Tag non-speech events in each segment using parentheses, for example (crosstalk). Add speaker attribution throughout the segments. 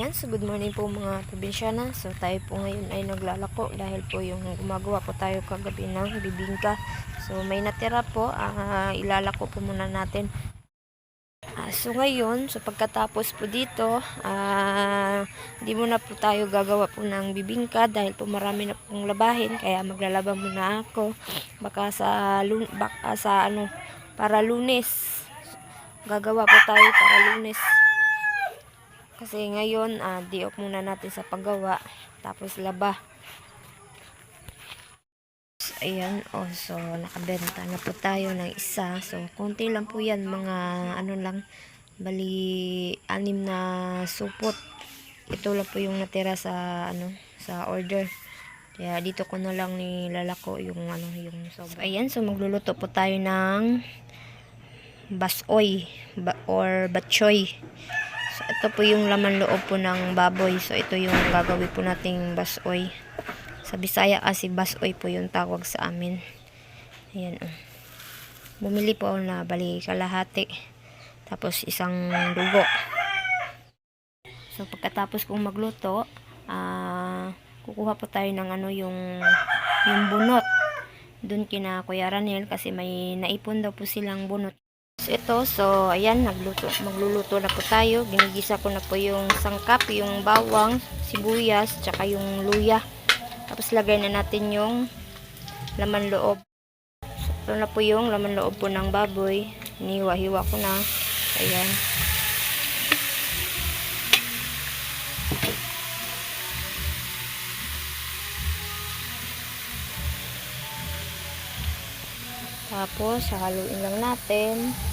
Speaker 1: Yan, so good morning po mga probinsyana. So tayo po ngayon ay naglalako dahil po yung gumagawa po tayo kagabi ng bibingka. So may natira po, ah, ilalako po muna natin. Ah, so ngayon, so pagkatapos po dito, ah, hindi muna po tayo gagawa po ng bibingka dahil po marami na pong labahin kaya maglalaba muna ako. Baka sa, lun baka sa ano, para lunes. Gagawa po tayo para lunes. Kasi ngayon, ah, di off muna natin sa paggawa. Tapos laba. So, ayan. Oh, so, nakabenta na po tayo ng isa. So, konti lang po yan. Mga, ano lang, bali, anim na supot. Ito lang po yung natira sa, ano, sa order. Kaya dito ko na lang nilalako yung, ano, yung sobra. So, ayan. So, magluluto po tayo ng basoy ba, or batchoy. Ito po yung laman loob po ng baboy. So, ito yung gagawin po nating basoy. Sa Bisaya kasi basoy po yung tawag sa amin. Ayan. oh. Bumili po ako na bali kalahati. Tapos isang dugo. So, pagkatapos kong magluto, ah, kukuha po tayo ng ano yung, yung bunot. Doon kina Kuya Ranel kasi may naipon daw po silang bunot. Ito, so, ayan, nagluto, magluluto na po tayo. Ginigisa ko na po yung sangkap, yung bawang, sibuyas, tsaka yung luya. Tapos, lagay na natin yung laman loob. So, ito na po yung laman loob po ng baboy. Niwa-hiwa ko na. Ayan. Tapos, haluin lang natin.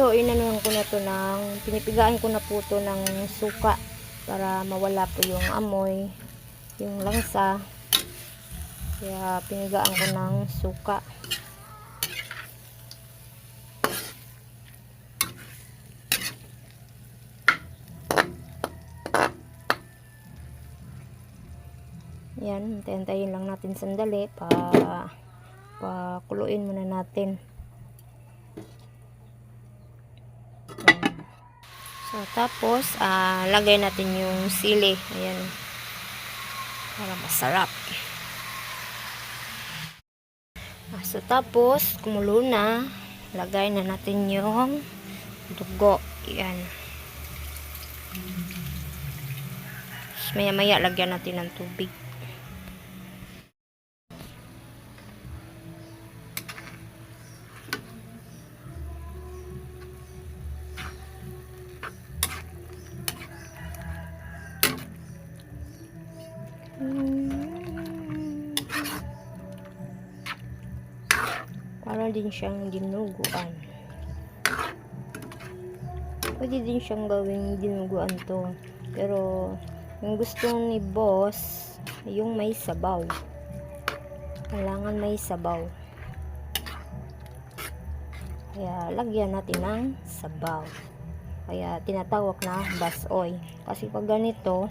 Speaker 1: Ito, inanuhan ko na to ng, pinipigaan ko na po to ng suka para mawala po yung amoy, yung langsa. Kaya, pinigaan ko ng suka. Yan, hintayin lang natin sandali pa pakuluin muna natin. Yan. So, tapos, ah, lagay natin yung sili. Ayan. Para masarap. Ah, so, tapos, kumulo na. Lagay na natin yung dugo. Ayan. Maya-maya, lagyan natin ng tubig. Siyang dinuguan. Pwede din siyang gawing dinuguan to. Pero, yung gusto ni boss, yung may sabaw. Kailangan may sabaw. Kaya, lagyan natin ng sabaw. Kaya, tinatawag na basoy. Kasi pag ganito,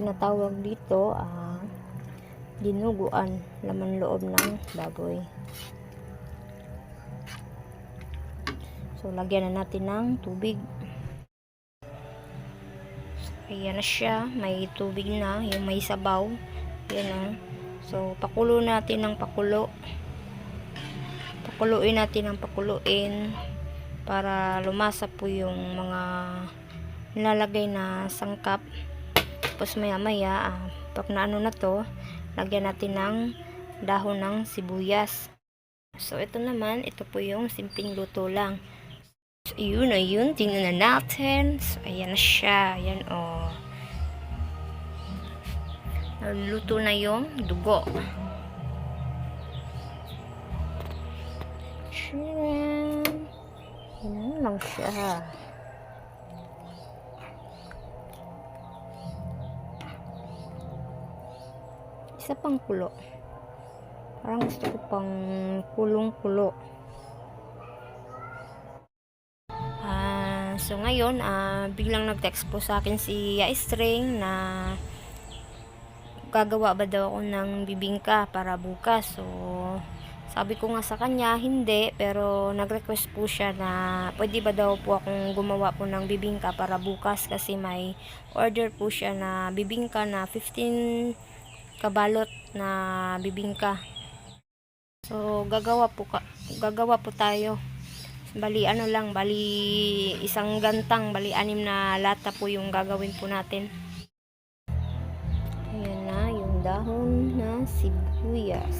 Speaker 1: tinatawag dito, ah, dinuguan, laman loob ng baboy. So, lagyan na natin ng tubig. So, ayan na siya. May tubig na. Yung may sabaw. Ayan na. So, pakulo natin ng pakulo. Pakuluin natin ng pakuluin para lumasa po yung mga nilalagay na sangkap. Tapos maya maya, ah, pag naano na to, lagyan natin ng dahon ng sibuyas. So, ito naman, ito po yung simpleng luto lang. So, yun na yun. Tingnan na natin. So, ayan na siya. Ayan, oh. Naluto na yung dugo. Tcharam! Ayan lang siya. Isa pang kulo. Parang gusto ko pang kulong-kulo. So ngayon, ah, biglang nag-text po sa akin si Yaistring na gagawa ba daw ako ng bibingka para bukas. So, Sabi ko nga sa kanya, hindi, pero nag-request po siya na pwede ba daw po akong gumawa po ng bibingka para bukas kasi may order po siya na bibingka na 15 kabalot na bibingka. So, gagawa po, ka, gagawa po tayo. Bali, ano lang, bali isang gantang, bali anim na lata po yung gagawin po natin. Ayan na, yung dahon na sibuyas.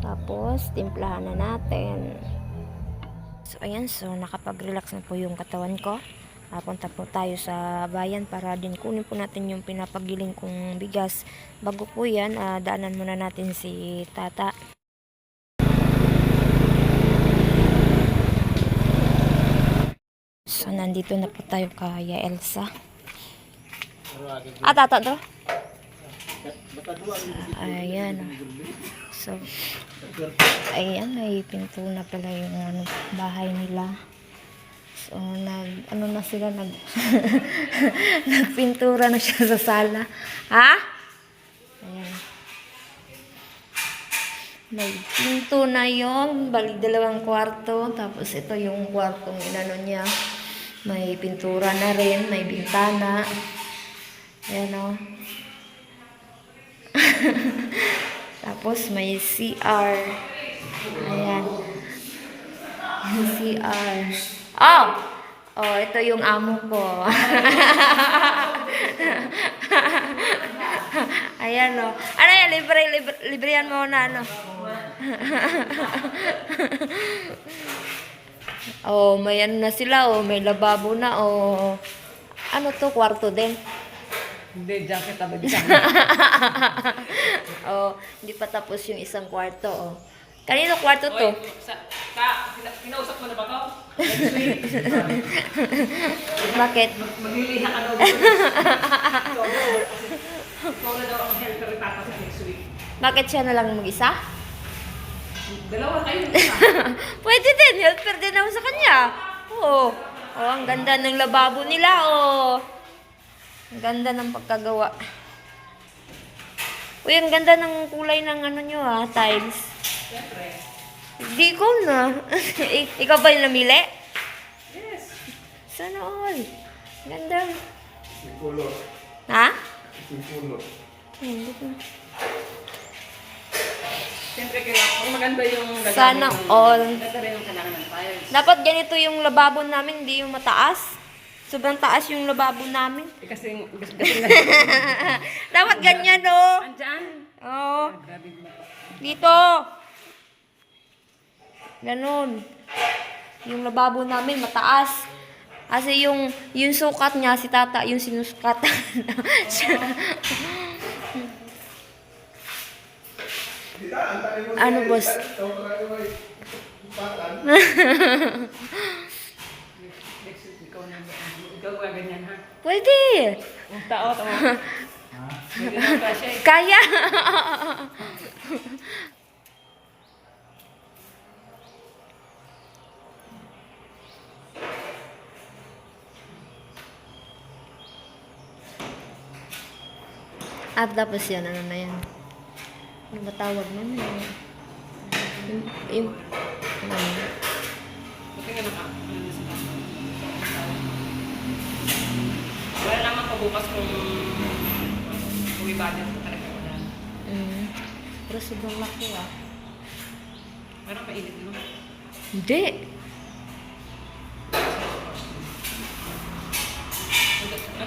Speaker 1: Tapos, timplahan na natin. So, ayan. So, nakapag-relax na po yung katawan ko. Papunta po tayo sa bayan para din kunin po natin yung pinapagiling kong bigas. Bago po yan, ah, daanan muna natin si tata. So, nandito na po tayo kaya Elsa. Ah, tata to? Ayan. So, ayan, may pinto na pala yung ano, bahay nila. So, nag, ano na sila, nag, (laughs) nagpintura na siya sa sala. Ha? Ayan. May pinto na yon bali dalawang kwarto. Tapos ito yung kwartong inano niya. May pintura na rin, may bintana. Ayan o. (laughs) Tapos may CR. Ayan. Yung CR. Oh! Oh, ito yung amo ko. (laughs) Ayan o. Ano yan? Libre, libre, librehan mo na ano. (laughs) oh, may ano na sila oh. May lababo na oh. Ano to? Kwarto din.
Speaker 2: Hindi, jacket abad (laughs)
Speaker 1: oh, hindi pa tapos yung isang kwarto oh. Kanino kwarto to?
Speaker 2: Oy, sa, ka, kina- kinausap mo na ba to? (laughs)
Speaker 1: Bakit?
Speaker 2: Mag- Magliliha ka daw. Ikaw na daw ang helper ni Tata sa next week.
Speaker 1: Bakit siya na lang mag-isa?
Speaker 2: Dalawa kayo. isa. (laughs)
Speaker 1: Pwede din, helper din naman sa kanya. Oo. Oh, ang ganda ng lababo nila, oh. Ang ganda ng pagkagawa. Uy, ang ganda ng kulay ng ano nyo, ah, tiles.
Speaker 2: Siyempre.
Speaker 1: Di ko na. (laughs) Ik- Ikaw ba yung namili?
Speaker 2: Yes.
Speaker 1: Sana all. Ganda.
Speaker 3: Sipulo.
Speaker 1: Ha?
Speaker 3: Sipulo.
Speaker 1: Hindi ko.
Speaker 2: Siyempre, kailangan, kung maganda yung gagawin
Speaker 1: Sana
Speaker 2: ng-
Speaker 1: all.
Speaker 2: Ganda rin yung kailangan ng tiles.
Speaker 1: Dapat ganito yung lababo namin, hindi yung mataas. Sobrang taas yung lababo namin.
Speaker 2: Eh, kasi, kasi, kasi na. (laughs)
Speaker 1: Dapat ganyan, oh.
Speaker 2: Andyan.
Speaker 1: Oh.
Speaker 2: Grabe mo.
Speaker 1: Dito. Ganon. Yung lababo namin mataas. Kasi yung yung sukat niya si tata, yung sinusukatan. ano boss?
Speaker 2: Next week, (laughs) ikaw na. Ikaw gawin ganyan, ha?
Speaker 1: Pwede.
Speaker 2: Ang tao, tama. Pwede na pa siya eh.
Speaker 1: Kaya. At tapos yan, ano na yan? Ano ba tawag nun? Yung, yung, ano,
Speaker 2: kama. Wala naman pa bukas kung kung ibadin ko talaga wala.
Speaker 1: mm, pero sobrang laki ah.
Speaker 2: Parang painit mo.
Speaker 1: Hindi.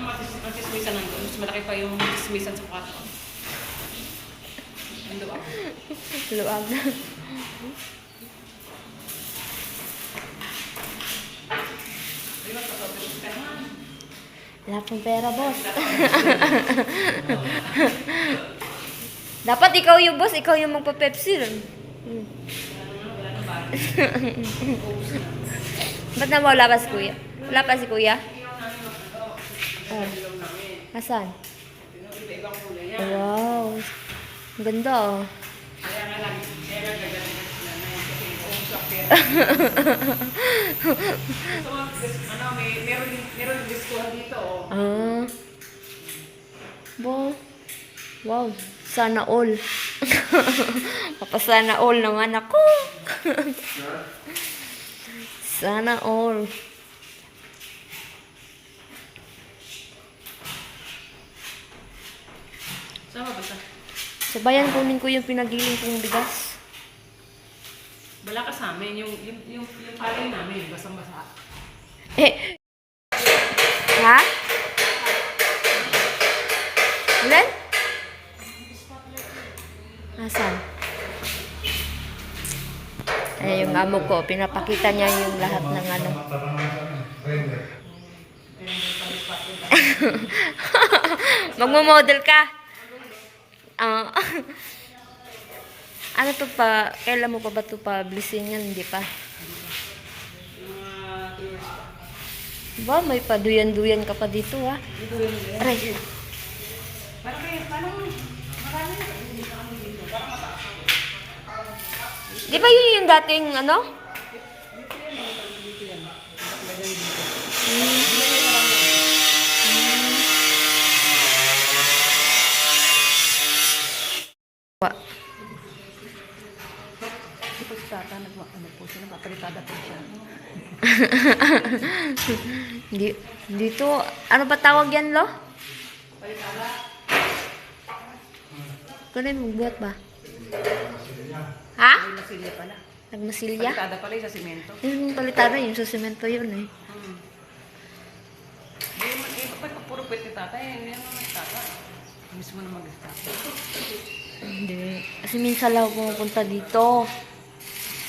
Speaker 2: Ang ang tismisan nandun? Mas malaki pa yung tismisan sa kwarto. Ako.
Speaker 1: Luwag.
Speaker 2: Naman?
Speaker 1: Wala pong pera, boss. Dapat ikaw yung boss, ikaw yung magpa-Pepsi. Hmm.
Speaker 2: Wala na ba? (laughs)
Speaker 1: Ba't na wala pa si kuya? Wala pa si kuya? Oh. Asan?
Speaker 2: Iba-ibang kulay yan.
Speaker 1: Wow. Ang ganda oh.
Speaker 2: Kaya nga lang, kaya nga gagaling na sila na ubus ang pera. So, ano, may, meron, meron discount dito, oh.
Speaker 1: Ah. Bo. Wow, sana all. (laughs) Papasana all naman ako. (laughs) sana all.
Speaker 2: Sama ba sa?
Speaker 1: Sa bayan kunin ko yung pinagiling kong bigas.
Speaker 2: Wala ka sa amin. Yung, yung, yung, yung palay namin, basang-basa.
Speaker 1: Eh. Ha? Ulan? Asan? Ay, yung amo ko, pinapakita niya yung lahat ng ano. (laughs) Magmo-model ka? Ah. (laughs) ano to pa? Kailan mo pa ba to publishin yan? Hindi pa. Ba, may paduyan-duyan ka pa dito, ha?
Speaker 2: Dito yun.
Speaker 1: Aray.
Speaker 2: Parang kayo, parang marami na kami dito. Parang mataas.
Speaker 1: Di ba yun yung dating, ano? Wa.
Speaker 2: Ito si tata, nag ano po siya, napapalitada po siya.
Speaker 1: Di, dito, ano ba tawag yan, lo? Kunay magbuhat ba? Ha?
Speaker 2: May nasilya pala.
Speaker 1: Nagmasilya?
Speaker 2: Palitada pala yung sa simento.
Speaker 1: Yung palitada, yung sa semento yun eh.
Speaker 2: Hmm. Hindi eh, ba't puro pwede ni tata? Eh, hindi naman nagtata. Mismo na mag-tata.
Speaker 1: Hindi. Kasi minsan lang ako pumupunta dito.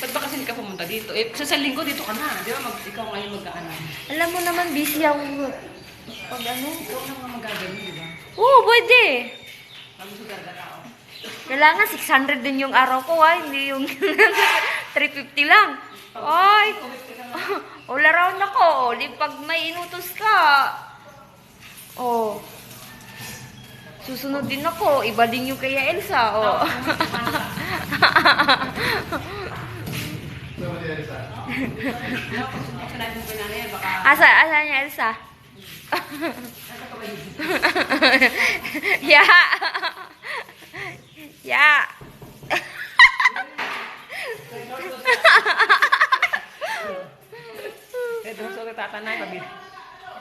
Speaker 2: Ba't ba kasi hindi ka pumunta dito? Eh, sa isang linggo dito ka na. Di ba? Mag, ikaw ngayon mag-aanan.
Speaker 1: Alam mo naman, busy ako. Pag ano?
Speaker 2: Ikaw na nga magagano, di ba?
Speaker 1: Oo, pwede.
Speaker 2: Magusugar ka tao.
Speaker 1: Kailangan 600 din yung araw ko, ha? Hindi yung (laughs) 350 lang. Ay, (laughs) all around ako. Di pag may inutos ka. Oh. Susunod din ako. Iba din yung kaya Elsa. Oh. (laughs) Asa, asa niya Elsa? ya. ya.
Speaker 2: Eh, doon sa tatanay, pabi.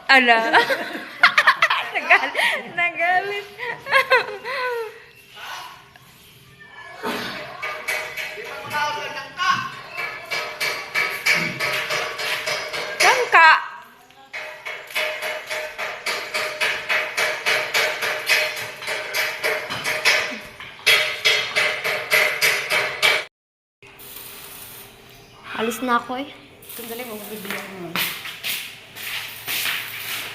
Speaker 1: Ala. (laughs) Nagal nagalit. Tangka. Alis na ako eh.
Speaker 2: Sandali magbibigyan mo.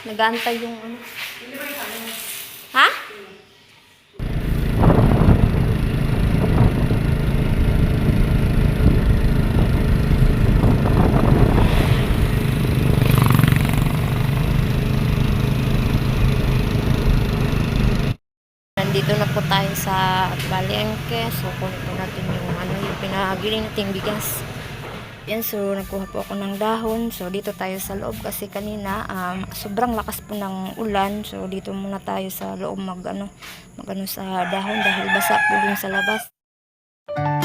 Speaker 1: Nag-aantay yung ano. Ha? Nandito na po tayo sa Balengke. So, kunin po natin yung ano, yung pinagiling nating bigas. Yan, so nagkuha po ako ng dahon. So dito tayo sa loob kasi kanina um, sobrang lakas po ng ulan. So dito muna tayo sa loob mag ano, mag ano sa dahon dahil basa po dun sa labas. So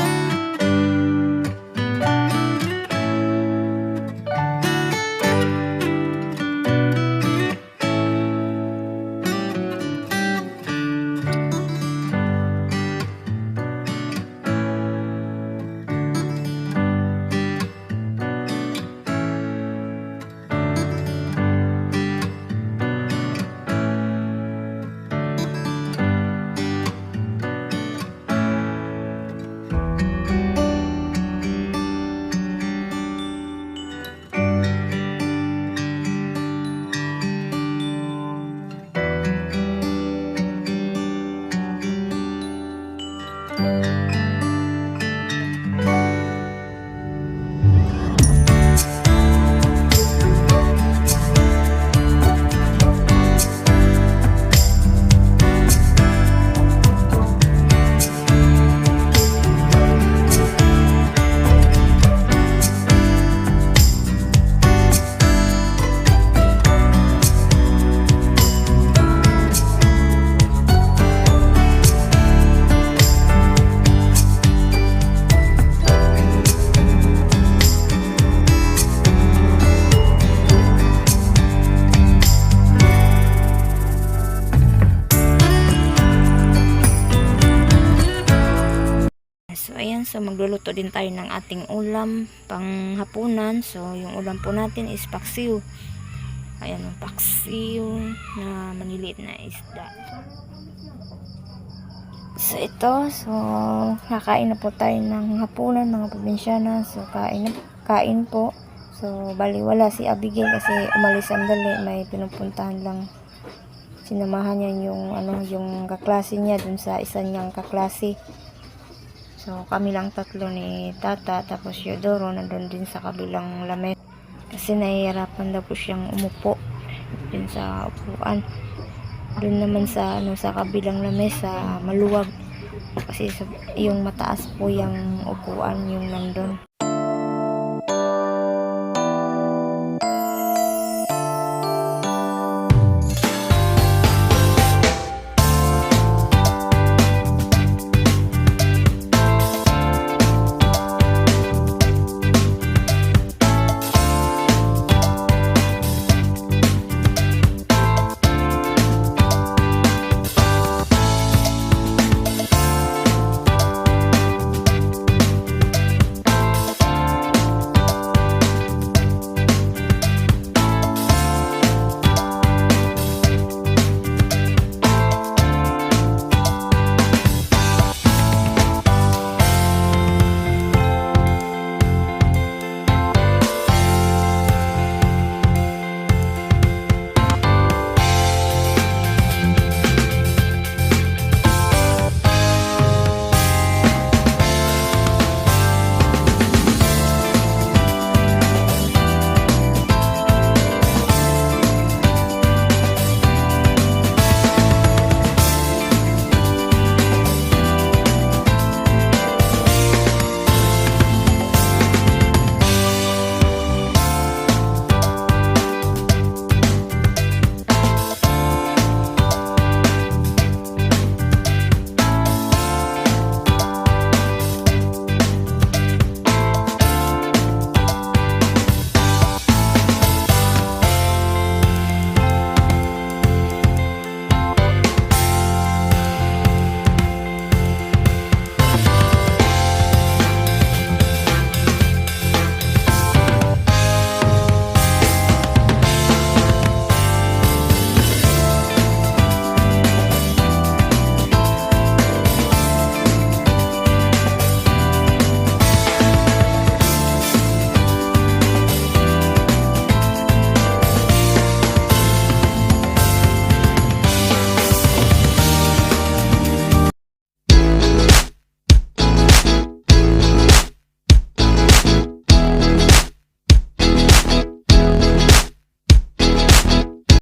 Speaker 1: magluluto din tayo ng ating ulam pang hapunan. So yung ulam po natin is paksiw. Ayan ang paksiw na maniliit na isda. So ito, so kakain na po tayo ng hapunan mga probinsyana. So kain, na- kain po. So bali wala si Abigail kasi umalis sandali. May pinupuntahan lang. Sinamahan niya yung ano yung kaklase niya dun sa isa niyang kaklase. So kami lang tatlo ni Tata tapos Yodoro nandun din sa kabilang lamet. Kasi nahihirapan daw po siyang umupo din sa upuan. Doon naman sa ano sa kabilang lamesa maluwag kasi yung mataas po yung upuan yung nandun.